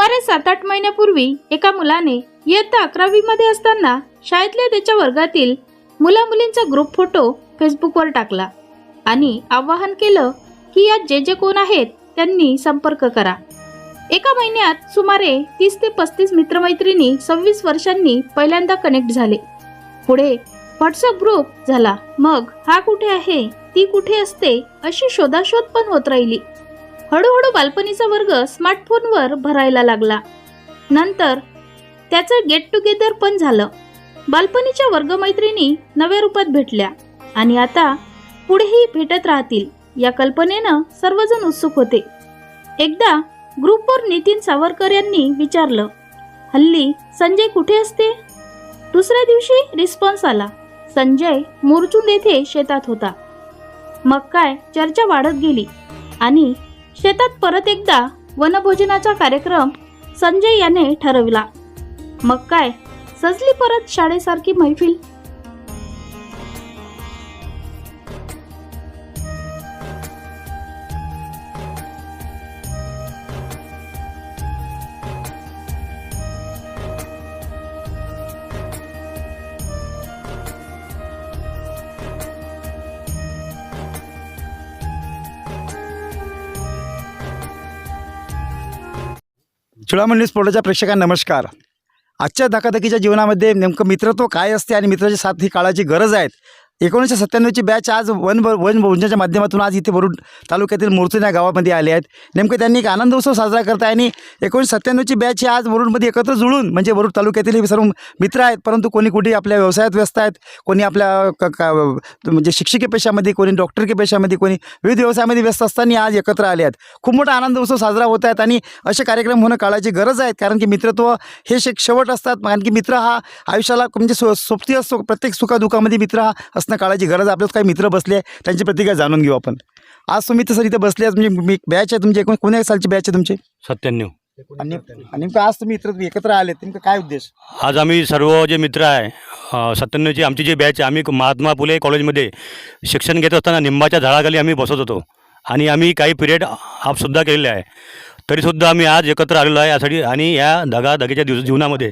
सुमारे सात आठ महिन्यापूर्वी एका मुलाने इयत्ता अकरावीमध्ये असताना शाळेतल्या त्याच्या वर्गातील मुला मुलींचा ग्रुप फोटो फेसबुकवर टाकला आणि आवाहन केलं की यात जे जे कोण आहेत त्यांनी संपर्क करा. एका महिन्यात सुमारे तीस ते पस्तीस मित्रमैत्रिणी सव्वीस वर्षांनी पहिल्यांदा कनेक्ट झाले. पुढे व्हॉट्सअप ग्रुप झाला. मग हा कुठे आहे? ती कुठे असते? अशी शोधाशोध पण होत राहिली. हळूहळू बालपणीचा वर्ग स्मार्टफोनवर भरायला लागला. नंतर त्याचं गेट टुगेदर पण झालं. बालपणीच्या वर्गमैत्रिणी नव्या रूपात भेटल्या आणि आता पुढेही भेटत राहतील या कल्पनेनं सर्वजण उत्सुक होते. एकदा ग्रुपवर नितीन सावरकर यांनी विचारलं हल्ली संजय कुठे असते? दुसऱ्या दिवशी रिस्पॉन्स आला संजय मुरचुंद येथे शेतात होता. मग काय चर्चा वाढत गेली आणि शेतात परत एकदा वनभोजनाचा कार्यक्रम संजय याने ठरविला. मग काय? सजली परत शाळेसारखी मैफिल? चुडामंडी स्फोटाच्या प्रेक्षकांना नमस्कार. आजच्या धकाधकीच्या जीवनामध्ये नेमकं मित्रत्व काय असते आणि मित्राची साथ ही काळाची गरज आहेत एकोणीसशे सत्त्याण्णवची बॅच आज वन वन भोजनाच्या माध्यमातून आज इथे वरुड तालुक्यातील मोरचून या गावामध्ये आले आहेत. नेमकं त्यांनी एक आनंद उत्सव साजरा करत आहे आणि एकोणीसशे सत्त्याण्णवची बॅच ही आज वरुडमध्ये एकत्र जुळून म्हणजे वरुड तालुक्यातील हे सर्व मित्र आहेत परंतु कोणी कुठे आपल्या व्यवसायात व्यस्त आहेत कोणी आपल्या क का म्हणजे शिक्षकी पेशामध्ये कोणी डॉक्टरकी पेशामध्ये कोणी विविध व्यवसायामध्ये व्यस्त असताना आज एकत्र आले आहेत. खूप मोठा आनंद उत्सव साजरा होत आहेत आणि असे कार्यक्रम होणं काळाची गरज आहे कारण की मित्रत्व हे एक शेवट असतात कारण की मित्र हा आयुष्याला म्हणजे सो सोबती असतो प्रत्येक सुखादुखामध्ये मित्र हा असणं काळाची गरज आपल्याला काही मित्र बसले त्यांची प्रतिक्रिया जाणून घेऊ आपण. आज तुम्ही तर सर इथे बसले म्हणजे मी बॅच आहे तुमची एकूण कोण्या सालची बॅच आहे तुमची? सत्त्याण्णव. आणि आणि नेमकं आज तुम्ही इतर एकत्र आले नेमकं काय उद्देश? आज आम्ही सर्व जे मित्र आहे सत्त्याण्णवची आमची जी बॅच आहे आम्ही महात्मा फुले कॉलेजमध्ये शिक्षण घेत असताना निंबाच्या झाडाखाली आम्ही बसत होतो. आणि आम्ही काही पिरियड आपसुद्धा केलेले आहे. तरीसुद्धा आम्ही आज एकत्र आलेलो आहे यासाठी आणि या धगाधगीच्या दिवस जीवनामध्ये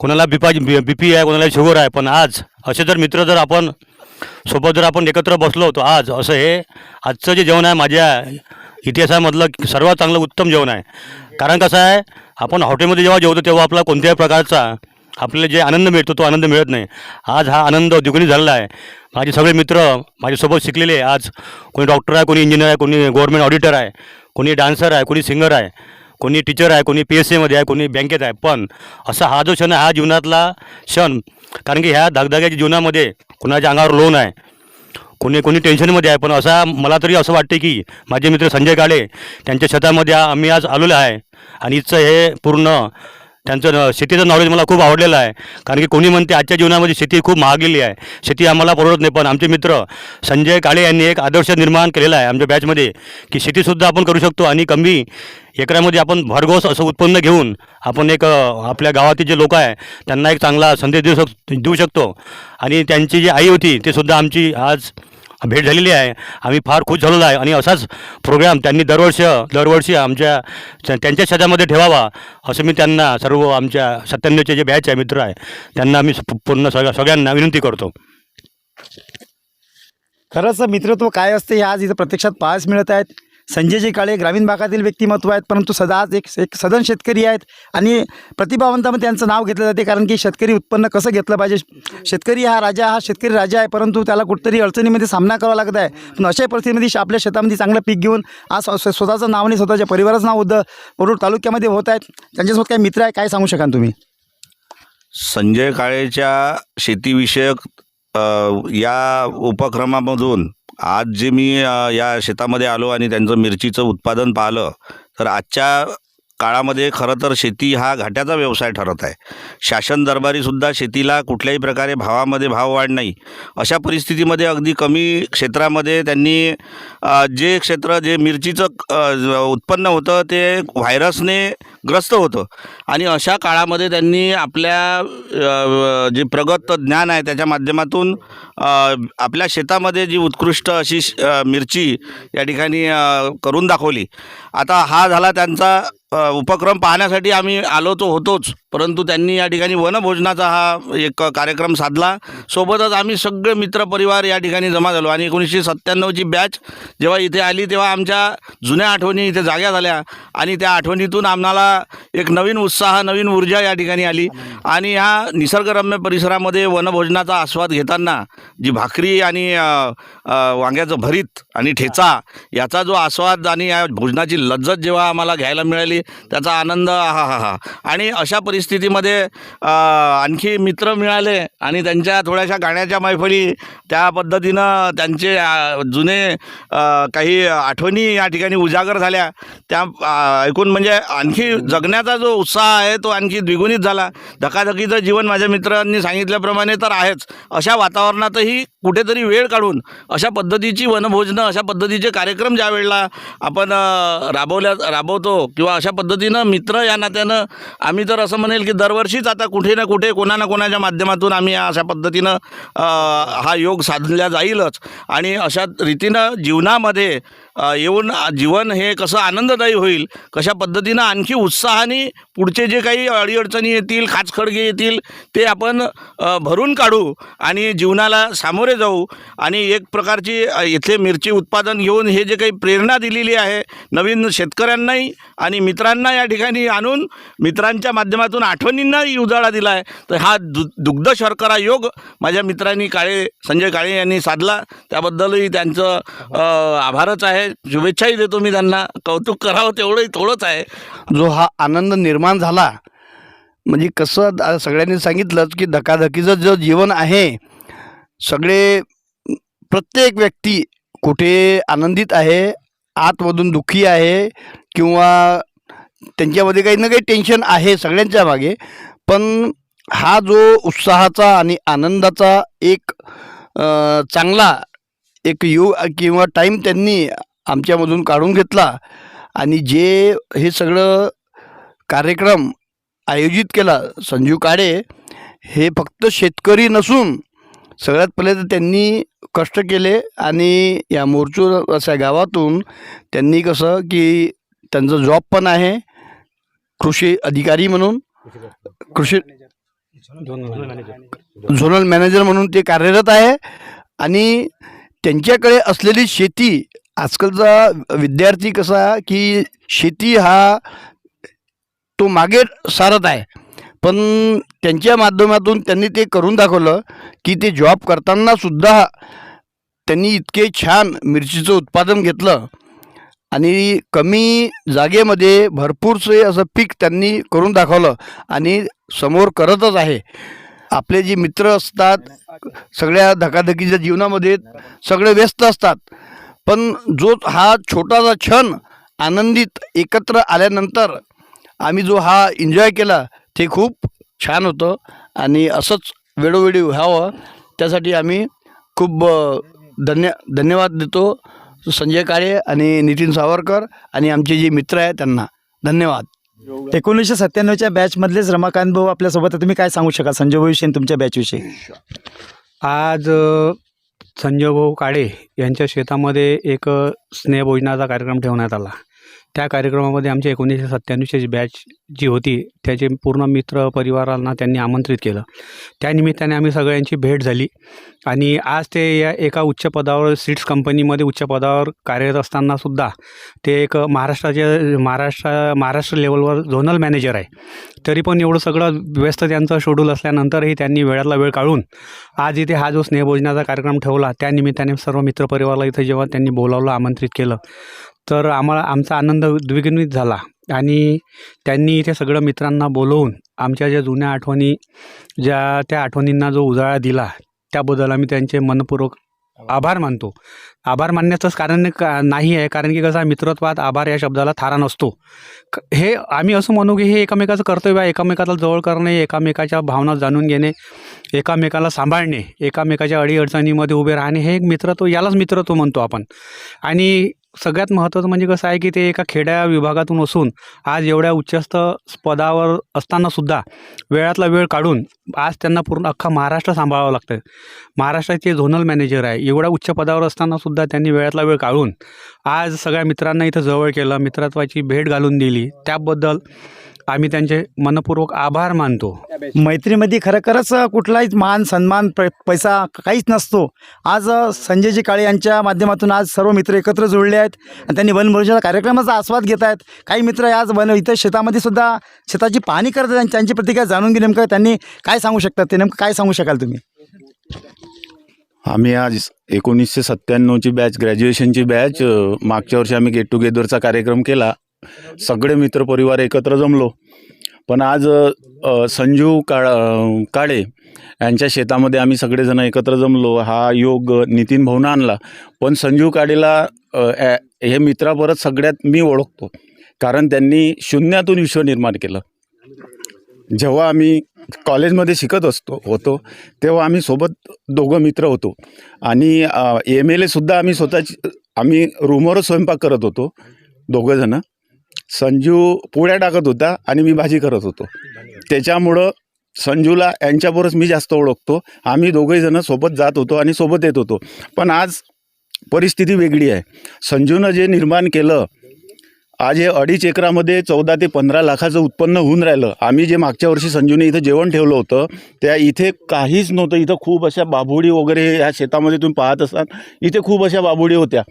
कोणाला बिपा बी पी आहे कोणाला शुगर आहे पण आज असे जर मित्र जर आपण सोबत जर आपण एकत्र बसलो होतो आज असं हे आजचं जे जेवण आहे माझ्या इतिहासामधलं सर्वात चांगलं उत्तम जेवण आहे. कारण कसं आहे आपण हॉटेलमध्ये जेव्हा जेवतो तेव्हा आपला कोणत्याही प्रकारचा आपल्याला जे आनंद मिळतो तो आनंद मिळत नाही. आज हा आनंद द्विगुणी झालेला आहे. माझे सगळे मित्र माझ्यासोबत शिकलेले आहे. आज कोणी डॉक्टर आहे कोणी इंजिनियर आहे कोणी गव्हर्नमेंट ऑडिटर आहे कोणी डान्सर आहे कोणी सिंगर आहे कोणी टीचर आहे कोणी पी एस सीमध्ये आहे कोणी बँकेत आहे. पण असा हा जो क्षण आहे हा जीवनातला क्षण कारण की ह्या धगधग्याच्या जीवनामध्ये कुणाच्या अंगावर लोन आहे कोणी कोणी टेन्शनमध्ये आहे पण असा मला तरी असं वाटते की माझे मित्र संजय काळे त्यांच्या शेतामध्ये आम्ही आज आलेलो आहे. आणि इथचं हे पूर्ण त्यांचं न- शेतीचं नॉलेज मला खूप आवडलेलं आहे. कारण की कोणी म्हणते आजच्या जीवनामध्ये शेती खूप महागलेली आहे. शेती आम्हाला परवडत नाही. पण आमचे मित्र संजय काळे यांनी एक आदर्श निर्माण केलेला आहे आमच्या बॅचमध्ये की शेतीसुद्धा आपण करू शकतो आणि कमी एकरामध्ये आपण भरघोस असं उत्पन्न घेऊन आपण एक आपल्या गावातील जे लोक आहे त्यांना एक चांगला संदेश देऊ शक देऊ शकतो. आणि त्यांची जी आई होती ते सुद्धा आमची आज भेट झालेली आहे. आम्ही फार खुश झालेलो आहे. आणि असाच प्रोग्राम त्यांनी दरवर्षी दरवर्षी आमच्या त्यांच्या शजामध्ये ठेवावा असं मी त्यांना सर्व आमच्या सत्त्याण्णवचे जे बॅच आहे मित्र आहे त्यांना आम्ही पूर्ण सगळ्या सगळ्यांना विनंती करतो. खरंच मित्रत्व काय असते हे आज इथं प्रत्यक्षात पाहायला मिळत आहेत. संजयजी काळे ग्रामीण भागातील व्यक्तिमत्व आहेत परंतु सदा आज एक एक सदन शेतकरी आहेत. आणि प्रतिभावंतामध्ये त्यांचं नाव घेतलं जाते कारण की शेतकरी उत्पन्न कसं घेतलं पाहिजे? शेतकरी हा राजा हा शेतकरी राजा आहे परंतु त्याला कुठतरी अडचणीमध्ये सामना करावा लागत आहे. पण अशा परिस्थितीमध्ये श- आपल्या शेतामध्ये चांगलं पीक घेऊन आज स्वतःचं नाव आणि स्वतःच्या परिवाराचं नाव होतं वरुड तालुक्यामध्ये होत आहेत. त्यांच्यासोबत काही मित्र आहे काय सांगू शकाल तुम्ही? संजय काळेच्या शेतीविषयक या उपक्रमामधून आज जे मी या शेतामध्ये आलो आणि त्यांचं मिरचीचं उत्पादन पाहिलं तर आजच्या काळामध्ये खरं तर शेती हा घाट्याचा व्यवसाय ठरत आहे. शासन दरबारीसुद्धा शेतीला कुठल्याही प्रकारे भावामध्ये भाव वाढ नाही. अशा परिस्थितीमध्ये अगदी कमी क्षेत्रामध्ये त्यांनी जे क्षेत्र जे मिरचीचं उत्पन्न होतं ते व्हायरसने ग्रस्त होतं. आणि अशा काळामध्ये त्यांनी आपल्या जे प्रगत ज्ञान आहे त्याच्या माध्यमातून आपल्या शेतामध्ये जी उत्कृष्ट अशी मिरची या ठिकाणी करून दाखवली. आता हा झाला त्यांचा उपक्रम पाहण्यासाठी आम्ही आलो तो होतोच. परंतु त्यांनी या ठिकाणी वनभोजनाचा हा एक कार्यक्रम साधला. सोबतच आम्ही सगळे मित्रपरिवार या ठिकाणी जमा झालो. आणि एकोणीसशे सत्त्याण्णवची बॅच जेव्हा इथे आली तेव्हा आमच्या जुन्या आठवणी इथे जाग्या झाल्या. आणि त्या आठवणीतून आम्हाला एक नवीन उत्साह नवीन ऊर्जा या ठिकाणी आली. आणि ह्या निसर्गरम्य परिसरामध्ये वनभोजनाचा आस्वाद घेताना जी भाकरी आणि वांग्याचं भरीत आणि ठेचा याचा जो आस्वाद आणि या भोजनाची लज्जत जेव्हा आम्हाला घ्यायला मिळाली त्याचा आनंद हा हा हा. आणि अशा परिस्थितीमध्ये आणखी मित्र मिळाले आणि त्यांच्या थोड्याशा गाण्याच्या मैफली त्या पद्धतीनं त्यांचे जुने काही आठवणी या ठिकाणी उजागर झाल्या. त्या ऐकून म्हणजे आणखी जगण्याचा जो उत्साह आहे तो आणखी द्विगुणित झाला. धकाधकीचं जीवन माझ्या मित्रांनी सांगितल्याप्रमाणे तर आहेच. अशा वातावरणातही कुठेतरी वेळ काढून अशा पद्धतीची वनभोजनं अशा पद्धतीचे कार्यक्रम ज्या वेळेला आपण राबवल्या राबवतो किंवा अशा पद्धतीनं मित्र या नात्यानं आम्ही तर असं म्हणेल की दरवर्षीच आता कुठे ना कुठे कोणा ना कोणाच्या माध्यमातून आम्ही अशा पद्धतीनं हा योग साधला जाईलच. आणि अशा रीतीनं जीवनामध्ये येऊन जीवन हे कसं आनंददायी होईल कशा पद्धतीनं आणखी उत्साहाने पुढचे जे काही अडीअडचणी येतील खाचखडगे येतील ते आपण भरून काढू आणि जीवनाला सामोरे जाऊ आणि एक प्रकारची इथे मिरची उत्पादन घेऊन हे जे काही प्रेरणा दिलेली आहे नवीन शेतकऱ्यांनाही आणि मित्रांना या ठिकाणी आणून मित्रांच्या माध्यमातून आठवणींनाही उजाळा दिला आहे तर हा दु दुग्ध शर्करा योग माझ्या मित्रांनी काळे संजय काळे यांनी साधला. त्याबद्दलही त्यांचं आभारच आहे. शुभेच्छाही देतो मी त्यांना. कौतुक करावं तेवढंही थोडंच आहे. जो हा आनंद निर्माण झाला म्हणजे कसं सगळ्यांनी सांगितलंच की धकाधकीचं जो जीवन आहे सगळे प्रत्येक व्यक्ती कुठे आनंदित आहे आतमधून दुःखी आहे किंवा त्यांच्यामध्ये काही ना काही टेन्शन आहे सगळ्यांच्या मागे पण हा जो उत्साहाचा आणि आनंदाचा एक चांगला एक युग किंवा टाईम त्यांनी आमच्यामधून काढून घेतला आणि जे हे सगळं कार्यक्रम आयोजित केला संजीव काळे हे फक्त शेतकरी नसून सगळ्यात पहिले तर त्यांनी कष्ट केले आणि या मोरचूर अशा गावातून त्यांनी कसं की त्यांचं जॉब पण आहे कृषी अधिकारी म्हणून कृषी झोनल मॅनेजर म्हणून ते कार्यरत आहे आणि त्यांच्याकडे असलेली शेती आजकालचा विद्यार्थी कसा की शेती हा तो मागे सारत आहे. पण त्यांच्या माध्यमातून त्यांनी ते करून दाखवलं की ते जॉब करताना सुद्धा त्यांनी इतके छान मिरचीचं उत्पादन घेतलं. आणि कमी जागेमध्ये भरपूरसे असं पीक त्यांनी करून दाखवलं. आणि समोर करतच आहे. आपले जे मित्र असतात सगळ्या धकाधकीच्या जीवनामध्ये सगळे व्यस्त असतात. पण जो हा छोटासा क्षण आनंदित एकत्र आल्यानंतर आम्ही जो हा एन्जॉय केला ते खूप छान होतं. आणि असंच वेळोवेळी व्हावं. त्यासाठी आम्ही खूप धन्य धन्यवाद देतो संजय काळे आणि नितीन सावरकर आणि आमचे जे मित्र आहेत त्यांना. धन्यवाद. एकोणीसशे सत्त्याण्णवच्या बॅचमधलेच रमाकांत भाऊ आपल्यासोबत. तुम्ही काय सांगू शकाल संजय भाऊ विषयी आणि तुमच्या बॅचविषयी आज संजय भाऊ काळे यांच्या शेतामध्ये एक स्नेहभोजनाचा कार्यक्रम ठेवण्यात आला. त्या कार्यक्रमामध्ये आमच्या एकोणीसशे सत्त्याण्णवची जी बॅच जी होती त्याचे पूर्ण मित्र परिवारांना त्यांनी आमंत्रित केलं. त्यानिमित्ताने आम्ही सगळ्यांची भेट झाली आणि आज ते या एका उच्च पदावर सीट्स कंपनीमध्ये उच्च पदावर कार्यरत असतानासुद्धा ते एक महाराष्ट्राचे महाराष्ट्र महाराष्ट्र लेवलवर झोनल मॅनेजर आहे. तरी पण एवढं सगळं व्यस्त त्यांचं शेड्यूल असल्यानंतरही त्यांनी वेळातला वेळ काढून आज इथे हा जो स्नेहभोजनाचा कार्यक्रम ठेवला त्या निमित्ताने सर्व मित्रपरिवाराला इथे जेव्हा त्यांनी बोलावलं आमंत्रित केलं. तर आम्हाला आमचा आनंद द्विगुणित झाला. आणि त्यांनी इथे सगळं मित्रांना बोलवून आमच्या ज्या जुन्या आठवणी ज्या त्या आठवणींना जो उजाळा दिला त्याबद्दल आम्ही त्यांचे मनपूर्वक आभार मानतो. आभार मानण्याचंच कारण का नाही आहे. कारण की कसा मित्रत्वात आभार या शब्दाला थारा नसतो. क- हे आम्ही असं म्हणू की हे एकमेकाचं कर्तव्य आहे. एकामेकाला जवळ करणे एकामेकाच्या भावना जाणून घेणे एकामेकाला सांभाळणे एकामेकाच्या अडीअडचणीमध्ये उभे राहणे हे एक मित्रत्व यालाच मित्रत्व म्हणतो आपण. आणि सगळ्यात महत्त्वाचं म्हणजे कसं आहे की ते एका खेड्या विभागातून असून आज एवढ्या उच्चस्त पदावर असतानासुद्धा वेळातला वेळ काढून आज त्यांना पूर्ण अख्खा महाराष्ट्र सांभाळावं लागतं महाराष्ट्राचे झोनल मॅनेजर आहे. एवढ्या उच्च पदावर असतानासुद्धा त्यांनी वेळातला वेळ काढून आज सगळ्या मित्रांना इथं जवळ केलं. मित्रत्वाची भेट घालून दिली. त्याबद्दल आम्ही त्यांचे मनपूर्वक आभार मानतो. मैत्रीमध्ये खरोखरच कुठलाही मान सन्मान प पैसा काहीच नसतो. आज संजयजी काळे यांच्या माध्यमातून आज सर्व मित्र एकत्र जुळले आहेत आणि त्यांनी वनभोजनाच्या कार्यक्रमाचा आस्वाद घेत आहेत. काही मित्र आज वन इथं शेतामध्ये सुद्धा शेताची पाहणी करतात आणि त्यांची प्रतिक्रिया जाणून घे नेमकं त्यांनी काय सांगू शकतात? ते नेमकं काय सांगू शकाल तुम्ही? आम्ही आज एकोणीसशे सत्त्याण्णवची बॅच ग्रॅज्युएशनची बॅच मागच्या वर्षी आम्ही गेट टुगेदरचा कार्यक्रम केला. सगळे मित्रपरिवार एकत्र जमलो. पण आज संजीव संजू काळ काळे यांच्या शेतामध्ये आम्ही सगळेजण एकत्र जमलो. हा योग नितीन भाऊनं आणला. पण संजू काळेला ॲ- हे मित्रापरत सगळ्यात मी ओळखतो. कारण त्यांनी शून्यातून विश्व निर्माण केलं. जेव्हा आम्ही कॉलेजमध्ये शिकत असतो होतो तेव्हा आम्ही सोबत दोघं मित्र होतो. आणि एम एल एसुद्धा आम्ही स्वतःची आम्ही रूमवरच स्वयंपाक करत होतो दोघंजणं संजू पोळ्या टाकत होता आणि मी भाजी करत होतो. त्याच्यामुळं संजूला यांच्याबरोबर मी जास्त ओळखतो. आम्ही दोघेजणं सोबत जात होतो आणि सोबत येत होतो. पण आज परिस्थिती वेगळी आहे. संजूनं जे निर्माण केलं आज हे अडीच एकरामध्ये चौदा ते पंधरा लाखाचं उत्पन्न होऊन राहिलं. आम्ही जे मागच्या वर्षी संजूने इथं जेवण ठेवलं होतं त्या इथे काहीच नव्हतं. इथं खूप अशा बाभुडी वगैरे ह्या शेतामध्ये तुम्ही पाहत असाल इथे खूप अशा बाभुडी होत्या.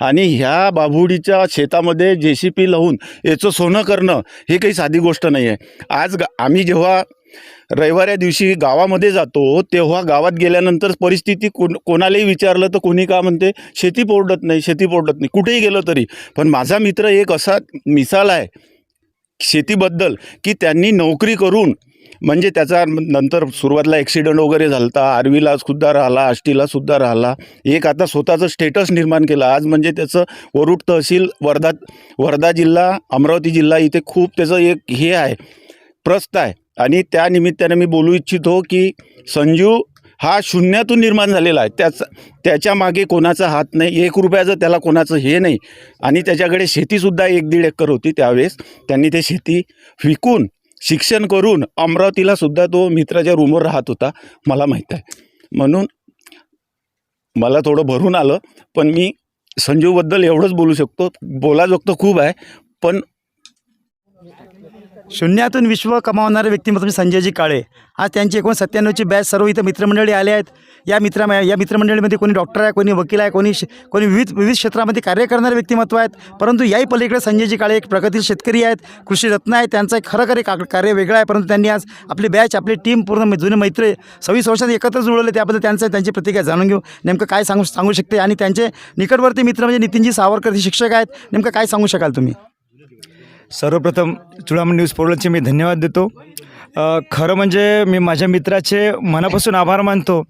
आणि ह्या बाभुडीच्या शेतामध्ये जे सी पी लावून याचं सोनं करणं हे काही साधी गोष्ट नाही आहे आज आम्ही जेव्हा रविवाऱ्या दिवशी गावामध्ये जातो तेव्हा गावात गेल्यानंतर परिस्थिती कोण कोणालाही विचारलं तर कोणी का म्हणते शेती पोरडत नाही शेती पोरडत नाही कुठेही गेलं तरी. पण माझा मित्र एक असा मिसाल आहे शेतीबद्दल की त्यांनी नोकरी करून म्हणजे त्याचा नंतर सुरुवातीला ॲक्सिडेंट वगैरे झाला होता आर्वीला सुद्धा राहिला आष्टीला सुद्धा राहिला एक आता स्वतःचं स्टेटस निर्माण केलं. आज म्हणजे त्याचं वरुड तहसील वर्धा वर्धा जिल्हा अमरावती जिल्हा इथे खूप त्याचं एक हे आहे प्रस्त आहे. आणि त्या निमित्ताने मी बोलू इच्छितो की संजू हा शून्यातून निर्माण झालेला आहे. त्याच त्याच्यामागे कोणाचा हात नाही एक रुपयाचं त्याला कोणाचं हे नाही. आणि त्याच्याकडे शेतीसुद्धा एक दीड एकर होती त्यावेळेस. त्यांनी ते शेती विकून शिक्षण करून अमरावतीला सुद्धा तो मित्राच्या रूमवर राहत होता मला माहीत आहे. म्हणून मला थोडं भरून आलं पण मी संजूबद्दल एवढंच बोलू शकतो. बोलाजोगतं खूप आहे पण शून्यातून विश्व कमावणारे व्यक्तिमत्व म्हणजे संजयजी काळे. आज त्यांची एकूण सत्त्याण्णवची बॅच सर्व इथं मित्रमंडळी आले आहेत. या मित्र या मित्रमंडळीमध्ये कोणी डॉक्टर आहे कोणी वकील आहे कोणी श- कोणी विविध विविध क्षेत्रामध्ये कार्य करणारे व्यक्तिमत्व आहेत. परंतु याही पलीकडे संजयजी काळे एक प्रगतील शेतकरी आहेत कृषी रत्न आहे त्यांचं एक खरं खरे का कार्य वेगळं आहे. परंतु त्यांनी आज आपली बॅच आपली टीम पूर्ण जुने मैत्री सव्वीस वर्षात एकत्र जुळवले. त्याबद्दल त्यांचं त्यांची प्रतिक्रिया जाणून घेऊ. नेमकं काय सांगू सांगू शकते? आणि त्यांचे निकटवर्ती मित्र म्हणजे नितीनजी सावरकर हे शिक्षक आहेत. नेमकं काय सांगू शकाल तुम्ही? सर्वप्रथम चुडामण न्यूज पोर्टलचे मी धन्यवाद देतो. खरं म्हणजे मी माझ्या मित्राचे मनापासून आभार मानतो.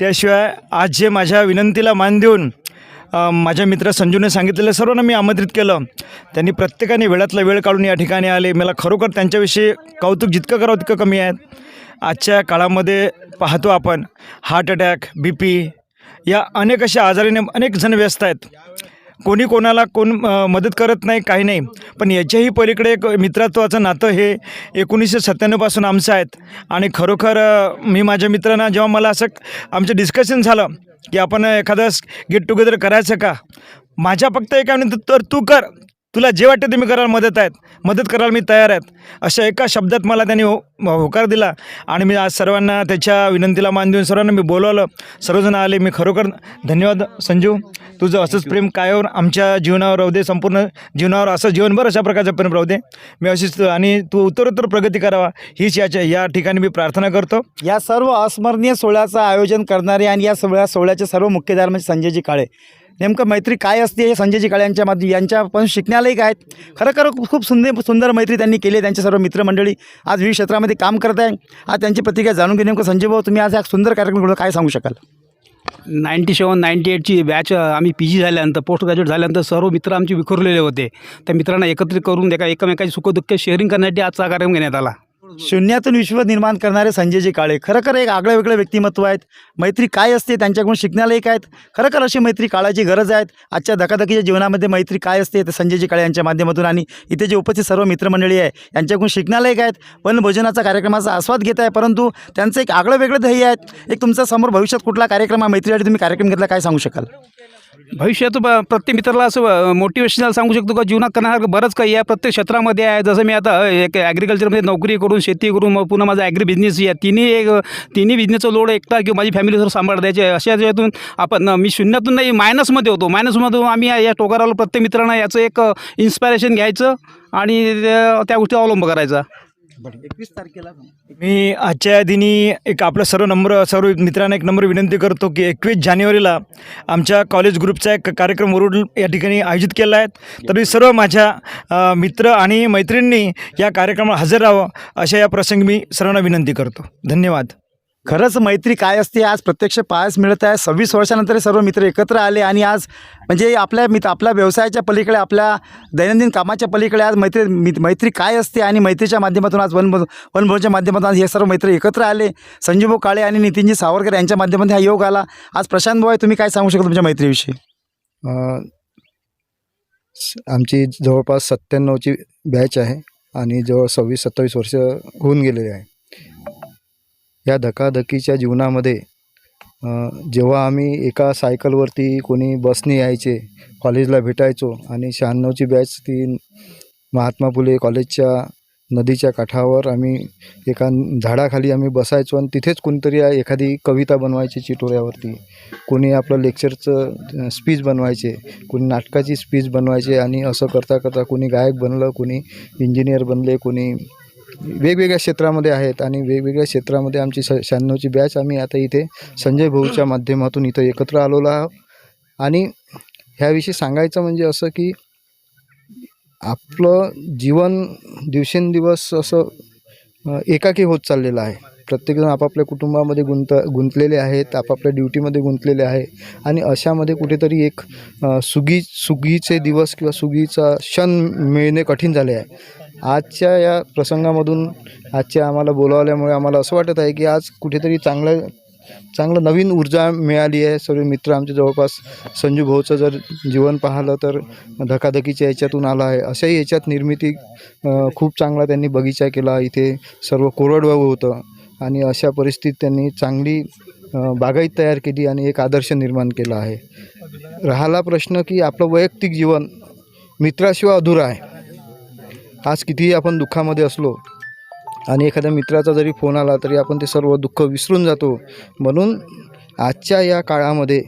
त्याशिवाय आज जे माझ्या विनंतीला मान देऊन माझ्या मित्र संजूने सांगितलेलं सर्वांना मी आमंत्रित केलं. त्यांनी प्रत्येकाने वेळातला वेळ काढून या ठिकाणी आले. मला खरोखर त्यांच्याविषयी कौतुक जितकं करावं तितकं कमी आहे. आजच्या काळामध्ये पाहतो आपण हार्ट अटॅक बी पी या अनेक अशा आजारीने अनेक जण व्यस्त आहेत. कोणी कोणाला कोण मदत करत नाही काही नाही. पण याच्याही पलीकडे एक मित्रत्वाचं नातं हे एकोणीसशे सत्त्याण्णवपासून आमचं आहेत. आणि खरोखर मी माझ्या मित्रांना जेव्हा मला असं आमचं डिस्कशन झालं की आपण एखादं गेट टुगेदर करायचं का? माझ्या फक्त एका विनंती तर तू कर. तुला जे वाटतं ते मी करायला मदत आहेत. मदत करायला मी तयार आहेत. अशा एका शब्दात मला त्यांनी हो होकार दिला आणि मी आज सर्वांना त्याच्या विनंतीला मान देऊन सर्वांना मी बोलवलं. सर्वजण आले मी खरोखर धन्यवाद संजू. तुझं असंच प्रेम कायवर आमच्या जीवनावर राहू दे संपूर्ण जीवनावर असं जीवनभर अशा प्रकारचं प्रेम राहू दे. मी अशीच आणि तू उत्तरोत्तर प्रगती करावा हीच याच्या या ठिकाणी मी प्रार्थना करतो. या सर्व अस्मरणीय सोहळ्याचं आयोजन करणारे आणि या सोहळ्या सोहळ्याचे सर्व मुख्यधार म्हणजे संजयजी काळे. नेमकं मैत्री काय असते हे संजयजी काळे यांच्या माध्यम यांच्यापासून शिकण्यालायक आहेत. खरं खरं खूप- सुंदर सुंदर मैत्री त्यांनी केली आहे त्यांचे सर्व मित्रमंडळी. आज विविध क्षेत्रामध्ये काम करत आहे. आज त्यांची प्रतिक्रिया जाणून घेऊ नेमकं संजय भाऊ तुम्ही आज हा सुंदर कार्यक्रम काय सांगू शकाल? नाईंटी सेवन नाईंटी एटची बॅच आम्ही पी जी झाल्यानंतर पोस्ट ग्रॅज्युएट झाल्यानंतर सर्व मित्र आमचे विखुरलेले होते. त्या मित्रांना एकत्रित करून एका एकमेकाची सुखदुःख शेअरिंग करण्यासाठी आजचा कार्यक्रम घेण्यात आला. शून्यातून विश्व निर्माण करणारे संजयजी काळे. खरोखर एक आगळं वेगळं व्यक्तिमत्व आहेत. मैत्री काय असते त्यांच्याकडून शिकण्यालायक आहेत. खरोखर अशी मैत्री काळाची गरज आहेत. आजच्या धकाधकीच्या जीवनामध्ये मैत्री काय असते ते संजयजी काळे यांच्या माध्यमातून आणि इथे जे उपस्थित सर्व मित्रमंडळी आहे यांच्याकडून शिकण्यालायक आहेत. वनभोजनाचा कार्यक्रमाचा आस्वाद घेत आहे. परंतु त्यांचं एक आगळं वेगळं ध्येय आहे. एक तुमचा समोर भविष्यात कुठला कार्यक्रम आहे मैत्रीसाठी तुम्ही कार्यक्रम घेतला काय सांगू शकाल? भविष्यात ब- प्रत्येक मित्राला असं मोटिवेशनल सांगू शकतो का? जीवनात करण्यासारखं बरंच काही आहे प्रत्येक क्षेत्रामध्ये आहे. जसं मी आता एक ॲग्रिकल्चरमध्ये नोकरी करून शेती करून मग पुन्हा माझा ॲग्री बिझनेस आहे तिन्ही एक तिन्ही बिझनेसचं लोड एकटा किंवा माझी फॅमिली जर सांभाळ द्यायचे अशा याच्यातून आपण मी शून्यातून नाही मायनसमध्ये होतो. मायनसमधून आम्ही या- टोकाराला प्रत्येक मित्रांना याचं एक इन्स्पायरेशन घ्यायचं आणि त्या त्या गोष्टी अवलंब करायचा. एकवीस तारखेला मी आजच्या दिनी एक आपल्या सर्व नंबर सर्व मित्रांना एक नंबर विनंती करतो की एकवीस जानेवारीला आमच्या कॉलेज ग्रुपचा एक कार्यक्रम वरुड या ठिकाणी आयोजित केला आहे. तरी सर्व माझ्या मित्र आणि मैत्रिणींनी या कार्यक्रमाला हजर राहावं अशा या प्रसंगी मी सर्वांना विनंती करतो. धन्यवाद. खरंच मैत्री काय असते? आज प्रत्यक्ष पाहायस मिळत आहे. सव्वीस वर्षानंतर सर्व मित्र एकत्र आले आणि आज म्हणजे आपल्या मित्र आपल्या व्यवसायाच्या पलीकडे आपल्या दैनंदिन कामाच्या पलीकडे आज मैत्री मित- मैत्री काय असते आणि मैत्रीच्या माध्यमातून आज वन वनभोजच्या माध्यमातून आज हे सर्व मित्र एकत्र आले. संजीवभाऊ काळे आणि नितीनजी सावरकर यांच्या माध्यमातून हा योग आला. आज प्रशांत भाऊ तुम्ही काय सांगू शकता तुमच्या मैत्रीविषयी? स- आमची जवळपास सत्त्याण्णवची बॅच आहे आणि जवळ सव्वीस सत्तावीस वर्ष होऊन गेलेले आहे. या धकाधकीच्या जीवनामध्ये जेव्हा आम्ही एका सायकलवरती कोणी बसने यायचे कॉलेजला भेटायचो आणि शहाण्णवची बॅच ती महात्मा फुले कॉलेजच्या नदीच्या काठावर आम्ही एका झाडाखाली आम्ही बसायचो आणि तिथेच कोणतरी एखादी कविता बनवायची चिटोऱ्यावरती कोणी आपलं लेक्चरचं स्पीच बनवायचे कोणी नाटकाची स्पीच बनवायचे आणि असं करता करता कोणी गायक बनलं कोणी इंजिनियर बनले कोणी वेगवेगळ्या क्षेत्रामध्ये आहेत आणि वेगवेगळ्या क्षेत्रामध्ये आमची स शहाण्णवची बॅच आम्ही आता इथे संजय भाऊच्या माध्यमातून इथं एकत्र आलेलो आहोत. आणि ह्याविषयी सांगायचं म्हणजे असं की आपलं जीवन दिवसेंदिवस असं एकाकी होत चाललेलं आहे. प्रत्येकजण आपापल्या कुटुंबामध्ये गुंत गुंतलेले आहेत आपापल्या ड्युटीमध्ये गुंतलेले आहे. आणि अशामध्ये कुठेतरी एक सुगी सुगीचे दिवस किंवा सुगीचा क्षण मिळणे कठीण झाले आहे. आजच्या या प्रसंगामधून आजच्या आम्हाला बोलावल्यामुळे आम्हाला असं वाटत आहे की आज कुठेतरी चांगलं चांगलं नवीन ऊर्जा मिळाली आहे. सर्व मित्र आमचे जवळपास संजू भाऊचं जर जीवन पाहिलं तर धकाधकीच्या याच्यातून आलं आहे. अशाही याच्यात निर्मिती खूप चांगला त्यांनी बगीचा केला. इथे सर्व कोरडवाहू होतं आणि अशा परिस्थितीत त्यांनी चांगली अ, बागायत तयार केली आणि एक आदर्श निर्माण केला आहे. राहिला प्रश्न की आपलं वैयक्तिक जीवन मित्राशिवाय अधुरा आहे. आज कितीही आपण दुःखामध्ये असलो आणि एखाद्या मित्राचा जरी फोन आला तरी आपण ते सर्व दुःख विसरून जातो. म्हणून आजच्या या काळामध्ये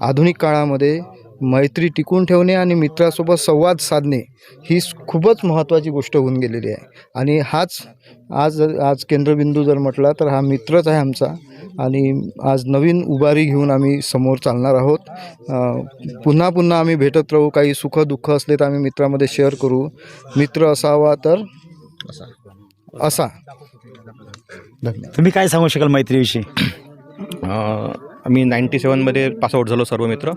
आधुनिक काळामध्ये मैत्री टिकून ठेवणे आणि मित्रासोबत संवाद साधणे ही खूपच महत्त्वाची गोष्ट होऊन गेलेली आहे. आणि हाच आज आज केंद्रबिंदू जर म्हटला तर हा मित्रच आहे आमचा. आणि आज नवीन उभारी घेऊन आम्ही समोर चालणार आहोत. पुन्हा पुन्हा आम्ही भेटत राहू. काही सुख दुःख असले तर आम्ही मित्रामध्ये शेअर करू. मित्र असावा तर असा. तुम्ही काय सांगू शकाल मैत्रीविषयी? आम्ही नाईंटी सेवनमध्ये पासआउट झालो सर्व मित्र.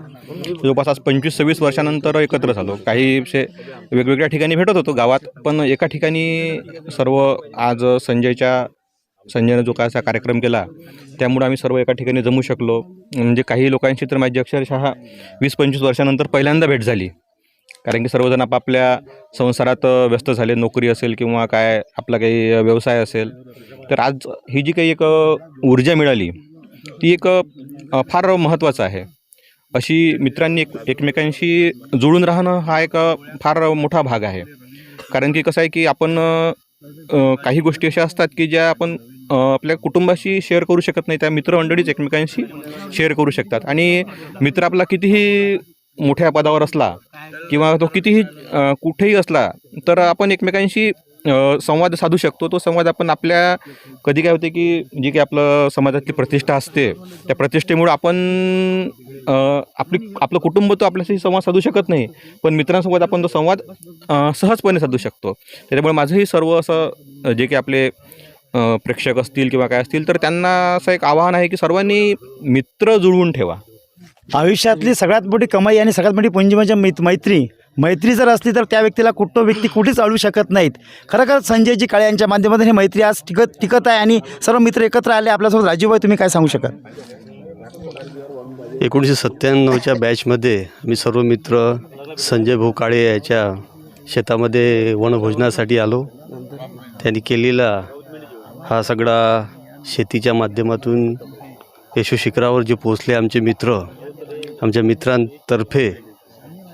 जवळपास आज पंचवीस सव्वीस वर्षानंतर एकत्र झालो. काही असे वेगवेगळ्या ठिकाणी भेटत होतो गावात पण एका ठिकाणी सर्व आज संजयच्या संजयनं जो काय असा कार्यक्रम केला त्यामुळे आम्ही सर्व एका ठिकाणी जमू शकलो. म्हणजे काही लोकांशी तर माझी अक्षरशः वीस पंचवीस वर्षानंतर पहिल्यांदा भेट झाली. कारण की सर्वजण आपापल्या संसारात व्यस्त झाले नोकरी असेल किंवा काय आपला काही व्यवसाय असेल. तर आज ही जी काही एक ऊर्जा मिळाली ती एक फार महत्त्वाचं आहे. अशी मित्रांनी एक एकमेकांशी जुळून राहणं हा एक फार मोठा भाग आहे. कारण की कसं आहे की आपण काही गोष्टी अशा असतात की ज्या आपण आपल्या कुटुंबाशी शेअर करू शकत नाही त्या मित्रमंडळीच एकमेकांशी शेअर करू शकतात. आणि मित्र आपला कितीही मोठ्या पदावर असला किंवा तो कितीही कुठेही असला तर आपण एकमेकांशी संवाद साधू शकतो. तो संवाद आपण आपल्या कधी काय होते की जी काही आपलं समाजातली प्रतिष्ठा असते त्या प्रतिष्ठेमुळे आपण आपली आपलं कुटुंब तो आपल्याशी संवाद साधू शकत नाही पण मित्रांसोबत आपण तो संवाद सहजपणे साधू शकतो. त्याच्यामुळे माझंही सर्व असं जे काही आपले प्रेक्षक असतील किंवा काय असतील तर त्यांना असं एक आवाहन आहे की सर्वांनी मित्र जुळवून ठेवा. आयुष्यातली सगळ्यात मोठी कमाई आणि सगळ्यात मोठी पुंजी म्हणजे मैत्री. मैत्री जर असली तर त्या व्यक्तीला कुठं व्यक्ती कुठेच अडवू शकत नाहीत. खरं संजयजी काळे यांच्या माध्यमातून ही मैत्री आज टिकत टिकत आहे आणि सर्व मित्र एकत्र आले. आपल्यासोबत राजीवभाई तुम्ही काय सांगू शकाल एकोणीसशे सत्त्याण्णवच्या बॅचमध्ये मी सर्व मित्र संजय भाऊ काळे याच्या शेतामध्ये वनभोजनासाठी आलो. त्यांनी केलेला हा सगळा शेतीच्या माध्यमातून यशो शिखरावर जे पोचले आमचे मित्र आमच्या मित्रांतर्फे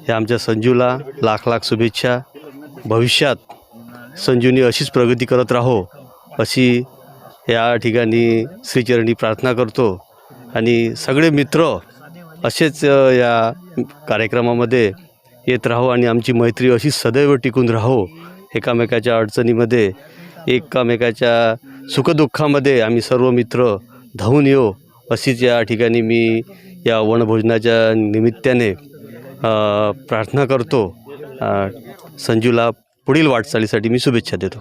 या आमच्या संजूला लाख लाख शुभेच्छा. भविष्यात संजूनी अशीच प्रगती करत राहो अशी या ठिकाणी श्रीचरणी प्रार्थना करतो. आणि सगळे मित्र असेच या कार्यक्रमामध्ये येत राहो आणि आमची मैत्री अशी सदैव टिकून राहो. एकामेकाच्या अडचणीमध्ये एकामेकाच्या सुखदुःखामध्ये आम्ही सर्व मित्र धावून येऊ अशीच या ठिकाणी मी या वनभोजनाच्या निमित्ताने प्रार्थना करतो. संजूला पुढील वाटचालीसाठी मी शुभेच्छा देतो.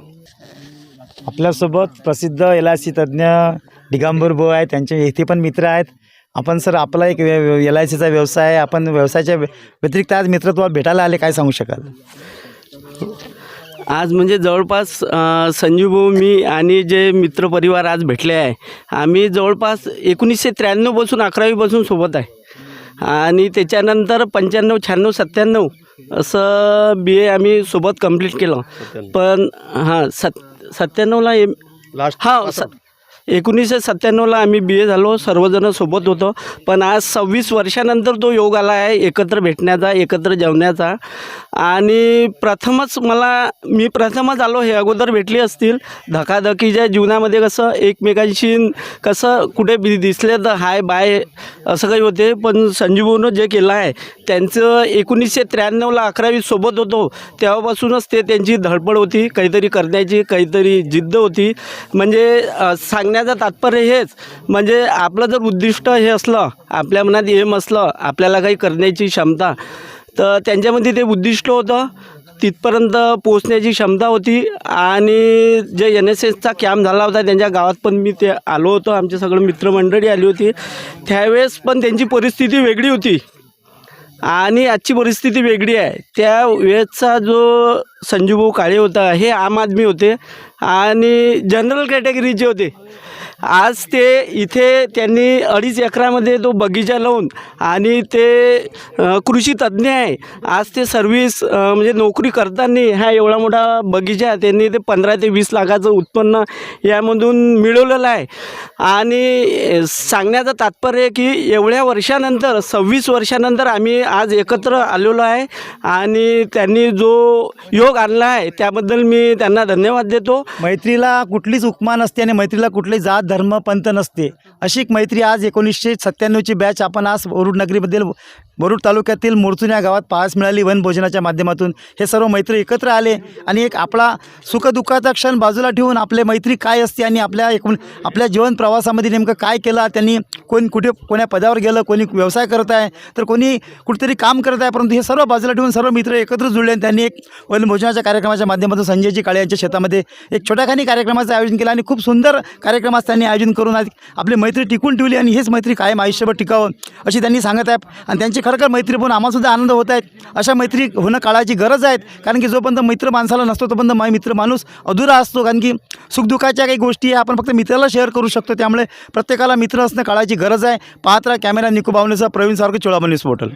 आपल्यासोबत प्रसिद्ध एल आय सी तज्ज्ञ दिगंबर भाऊ आहेत त्यांचे इथे पण मित्र आहेत. आपण सर आपला एक एल आय सीचा व्यवसाय आहे. आपण व्यवसायाच्या व्यतिरिक्त आज मित्रत्वाला भेटायला आले काय सांगू शकाल? आज म्हणजे जवळपास अ, संजू भाऊ मी आणि जे मित्रपरिवार आज भेटले आहे आम्ही जवळपास एकोणीसशे त्र्याण्णवपासून अकरावीपासून सोबत आहे. आणि त्याच्यानंतर पंच्याण्णव शहाण्णव सत्त्याण्णव असं बी ए आम्ही सोबत कंप्लीट केलं. पण हां सत् सत्त्याण्णवला एम लास्ट हा स एकोणीसशे सत्त्याण्णवला आम्ही बी ए झालो सर्वजण सोबत होतो. पण आज सव्वीस वर्षानंतर तो योग आला आहे एकत्र भेटण्याचा एकत्र जेवण्याचा. आणि प्रथमच मला मी प्रथमच आलो हे अगोदर भेटली असतील. धकाधकीच्या जीवनामध्ये कसं एकमेकांशी कसं कुठे बी दिसले तर हाय बाय असं काही होते. पण संजीवनं जे केलं आहे त्यांचं एकोणीसशे त्र्याण्णवला अकरावी सोबत होतो. तेव्हापासूनच ते त्यांची धडपड होती. काहीतरी करण्याची काहीतरी जिद्द होती. म्हणजे सांगण्या सांगण्याचं तात्पर्य हेच. म्हणजे आपलं जर उद्दिष्ट हे असलं आपल्या मनात एम असलं आपल्याला काही करण्याची क्षमता तर त्यांच्यामध्ये ते उद्दिष्ट होतं तिथपर्यंत पोचण्याची क्षमता होती आणि जे एन एस एसचा कॅम्प झाला होता त्यांच्या गावात पण मी ते आलो होतो. आमचे सगळं मित्रमंडळी आली होती. त्यावेळेस पण त्यांची परिस्थिती वेगळी होती. आणि आजची परिस्थिती वेगळी आहे. त्या वेळचा जो संजूभाऊ काळे होता हे आम आदमी होते आणि जनरल कॅटेगरीचे होते. आज ते इथे त्यांनी अडीच एकरामध्ये तो बगीचा लावून आणि ते कृषी तज्ज्ञ आहे. आज ते सर्व्हिस म्हणजे नोकरी करताना हा एवढा मोठा बगीचा त्यांनी ते पंधरा ते वीस लाखाचं उत्पन्न यामधून मिळवलेलं आहे. आणि सांगण्याचं तात्पर्य आहे की एवढ्या वर्षानंतर सव्वीस वर्षानंतर आम्ही आज एकत्र आलेलो आहे आणि त्यांनी जो योग आणला आहे त्याबद्दल मी त्यांना धन्यवाद देतो. मैत्रीला कुठलीच उपमा नसते आणि मैत्रीला कुठली जात धर्म पंथ नसते. अशी एक मैत्री आज एकोणीसशे सत्त्याण्णवची बॅच आपण आज वरुड नगरीमधील वरुड तालुक्यातील मोरचून या गावात पाहास मिळाली. वनभोजनाच्या माध्यमातून हे सर्व मैत्र एकत्र आले आणि एक आपला सुखदुःखाचा क्षण बाजूला ठेवून आपले मैत्री काय असते आणि आपल्या एकूण आपल्या जीवन प्रवासामध्ये नेमकं काय केलं त्यांनी कोण कुठे कोण्या पदावर गेलं कोणी व्यवसाय करत आहे तर कोणी कुठेतरी काम करत आहे परंतु हे सर्व बाजूला ठेवून सर्व मित्र एकत्र जुळले आणि त्यांनी एक वनभोजनाच्या कार्यक्रमाच्या माध्यमातून संजयजी काळे यांच्या शेतामध्ये एक छोट्याखानी कार्यक्रमाचं आयोजन केलं आणि खूप सुंदर कार्यक्रमाचं त्यांनी आयोजन करून आज आपली मैत्री टिकून ठेवली आणि हेच मैत्री कायम आयुष्यभर टिकावं अशी त्यांनी सांगत आहे आणि त्यांची खरखर मैत्री पण आम्हालासुद्धा आनंद होत आहेत. अशा मैत्री होणं काळाची गरज आहे. कारण की जोपर्यंत मित्र माणसाला नसतो तोपर्यंत मा मित्र माणूस अधुरा असतो. कारण की सुखदुःखाच्या काही गोष्टी आहे आपण फक्त मित्राला शेअर करू शकतो. त्यामुळे प्रत्येकाला मित्र असणं काळाची गरज आहे. पाहत राहा कॅमेरा निको प्रवीण सारखं चोळामणी न्यूज पोर्टल.